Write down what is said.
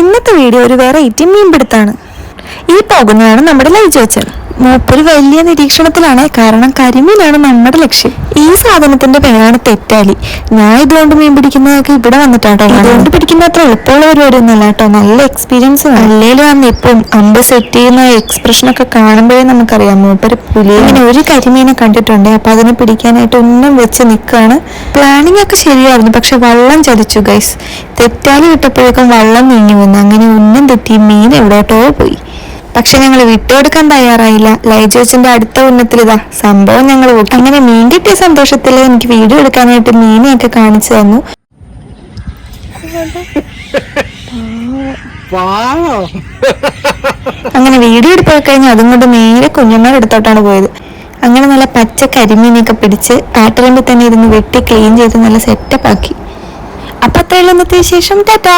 ഇന്നത്തെ വീഡിയോ ഒരു വെറൈറ്റി മീൻപിടുത്താണ്. ഈ പോകുന്നതാണ് നമ്മുടെ ലൈവ് ചോച്ചൻ മൂപ്പര് വലിയ നിരീക്ഷണത്തിലാണ്. കാരണം കരിമീനാണ് നമ്മുടെ ലക്ഷ്യം. ഈ സാധനത്തിന്റെ പേരാണ് തെറ്റാലി. ഞാൻ ഇതുകൊണ്ട് മീൻ പിടിക്കുന്നതൊക്കെ ഇവിടെ വന്നിട്ടാട്ടോ ഇതുകൊണ്ട് പിടിക്കുന്ന അത്ര എളുപ്പമുള്ള പരിപാടി ഒന്നുമല്ല കേട്ടോ. നല്ല എക്സ്പീരിയൻസ് അല്ലേലും വന്ന് ഇപ്പം അമ്പ് സെറ്റ് ചെയ്യുന്ന എക്സ്പ്രഷൻ ഒക്കെ കാണുമ്പോഴേ നമുക്കറിയാം. മൂപ്പര് പുലി ഇങ്ങനെ ഒരു കരിമീനെ കണ്ടിട്ടുണ്ട്. അപ്പൊ അതിനെ പിടിക്കാനായിട്ട് ഒന്നും വെച്ച് നിൽക്കുകയാണ് പ്ലാനിങ് ഒക്കെ ശരിയായിരുന്നു. പക്ഷെ വള്ളം ചലിച്ചു ഗൈസ് തെറ്റാലി വിട്ടപ്പോഴേക്കും വള്ളം നീങ്ങി വന്നു അങ്ങനെ ഒന്നും തെറ്റി മീൻ എവിടോട്ടോ പോയി. പക്ഷെ ഞങ്ങൾ വിട്ടുകൊടുക്കാൻ തയ്യാറായില്ല. ലൈജോസിന്റെ അടുത്ത ഉന്നത്തിൽ ഇതാ സംഭവം ഞങ്ങൾ അങ്ങനെ മീൻ കിട്ടിയ സന്തോഷത്തിൽ എനിക്ക് വീഡിയോ എടുക്കാനായിട്ട് മീനെയൊക്കെ കാണിച്ചു തന്നു. അങ്ങനെ വീഡിയോ എടുപ്പോയി കഴിഞ്ഞ് അതും കൊണ്ട് നേരെ കുഞ്ഞന്മാരുടെ അടുത്തോട്ടാണ് പോയത്. അങ്ങനെ നല്ല പച്ച കരിമീനൊക്കെ പിടിച്ച് ആട്ടിറമ്പിൽ തന്നെ ഇരുന്ന് വെട്ടി ക്ലീൻ ചെയ്ത് നല്ല സെറ്റപ്പ് ആക്കി. അപ്പൊ അത്രയുള്ള ഇന്നത്തെ വിശേഷം ടാറ്റാ